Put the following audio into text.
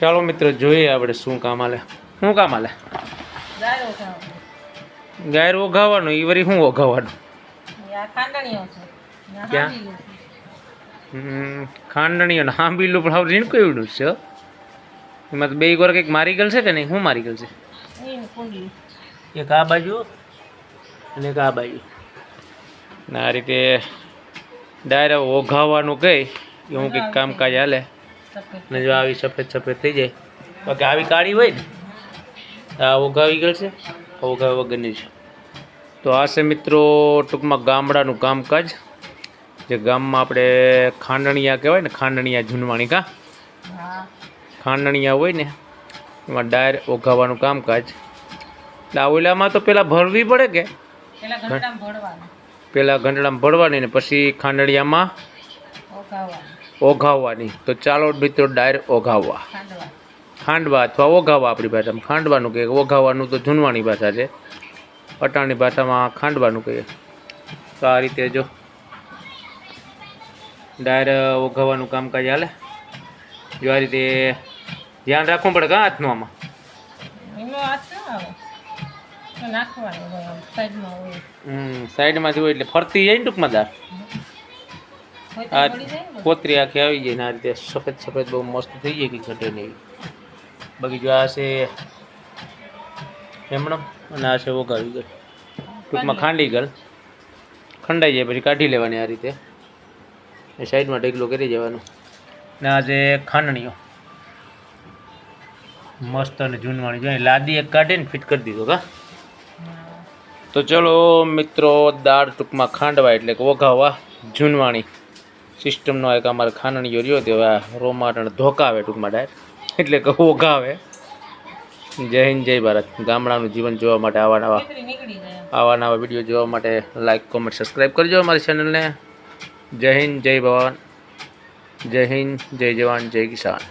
ચાલો મિત્રો જોઈએ આપણે શું કામ આલે શું કામ આલે ગાયર ઓઘાવવાનું એ વરી શું ઓઘાવવાનું આ ખાંડણીઓ છે. ને આ ક્યાં? ખાંડણીઓ ને હાંભીલું પણ હવે રીણકું એવડું છે એમાં તો બે એક વાર કંઈક મારી ગયેલ છે કે નહીં? શું મારી ગયેલ છે? એક આ બાજુ અને એક આ બાજુ. ને આ રીતે ડાયરેક્ટ ઓઘાવવાનું કહી એ હું કંઈક કામકાજ હાલે. ને જો આવી સફેદ સફેદ થઈ જાય. બાકી આવી કાળી હોય ને આ ઓઘાવી છે ઓઘાવ્યા વગરની છે. તો આ છે મિત્રો ટૂંકમાં ગામડાનું કામકાજ જે ગામમાં આપણે ખાંડણિયા કહેવાય ને ખાંડણિયા ઝૂનવાણી કા? ખાંડણિયા હોય ને એમાં ડાયર ઓઘાવાનું કામકાજ. એટલે ઓલામાં તો પહેલાં ભરવી પડે કે? પહેલાં ઘંટડામાં ભરવાની. ને પછી ખાંડણિયામાં ઓઘાવવાની. તો ચાલો મિત્રો ડાયર ઓઘાવવા. ખાંડવા અથવા ઓઘાવવા આપણી ભાષામાં. ખાંડવાનું કહીએ. ઓઘાવવાનું તો જૂનવાણી ભાષા છે. પટાણની ભાષામાં ખાંડવાનું કહીએ. તો આ રીતે જો. ડાયર ઓઘાવવાનું કામકાજ હાલે. જો આ રીતે ધ્યાન રાખવું પડે કાં હાથનું આમાં? સાઈડમાં હોય. એટલે ફરતી જાય ને ટૂંકમાં દાર આ કોતરી આખી આવી જાય ને? આ રીતે સફેદ સફેદ બહુ મસ્ત થઈ જાય કે ઘટે નહીં બાકી જો આ છે હેમણમ અને આ છે ઓગાવી ગળ ટૂંકમાં ખાંડી. ગયેલ ખંડાઈ જાય પછી કાઢી લેવાની આ રીતે. એ સાઈડમાં ઢગલો કરી જવાનો ને આ છે ખાંડણીઓ. મસ્ત અને જૂનવાણી. જોઈએ લાદી એક કાઢીને ફિટ કરી દીધો કા? તો ચલો મિત્રો દાળ ટૂંકમાં ખાંડવા એટલે કે ઓઘાવા જૂનવાણી. સિસ્ટમનો એક અમારે ખાંડણીઓ રહ્યો તે હવે રોમાટણ ધોકાવે ટૂંકમાં ડાયર. એટલે કે ઓઘાવે જય હિન્દ જય ભારત. ગામડાનું જીવન જોવા માટે આવા નવા આવા નવા વીડિયો જોવા માટે લાઇક કોમેન્ટ સબસ્ક્રાઈબ કરજો અમારી ચેનલને જય હિન્દ જય ભવાન. જય હિન્દ જય જવાન જય કિસાન.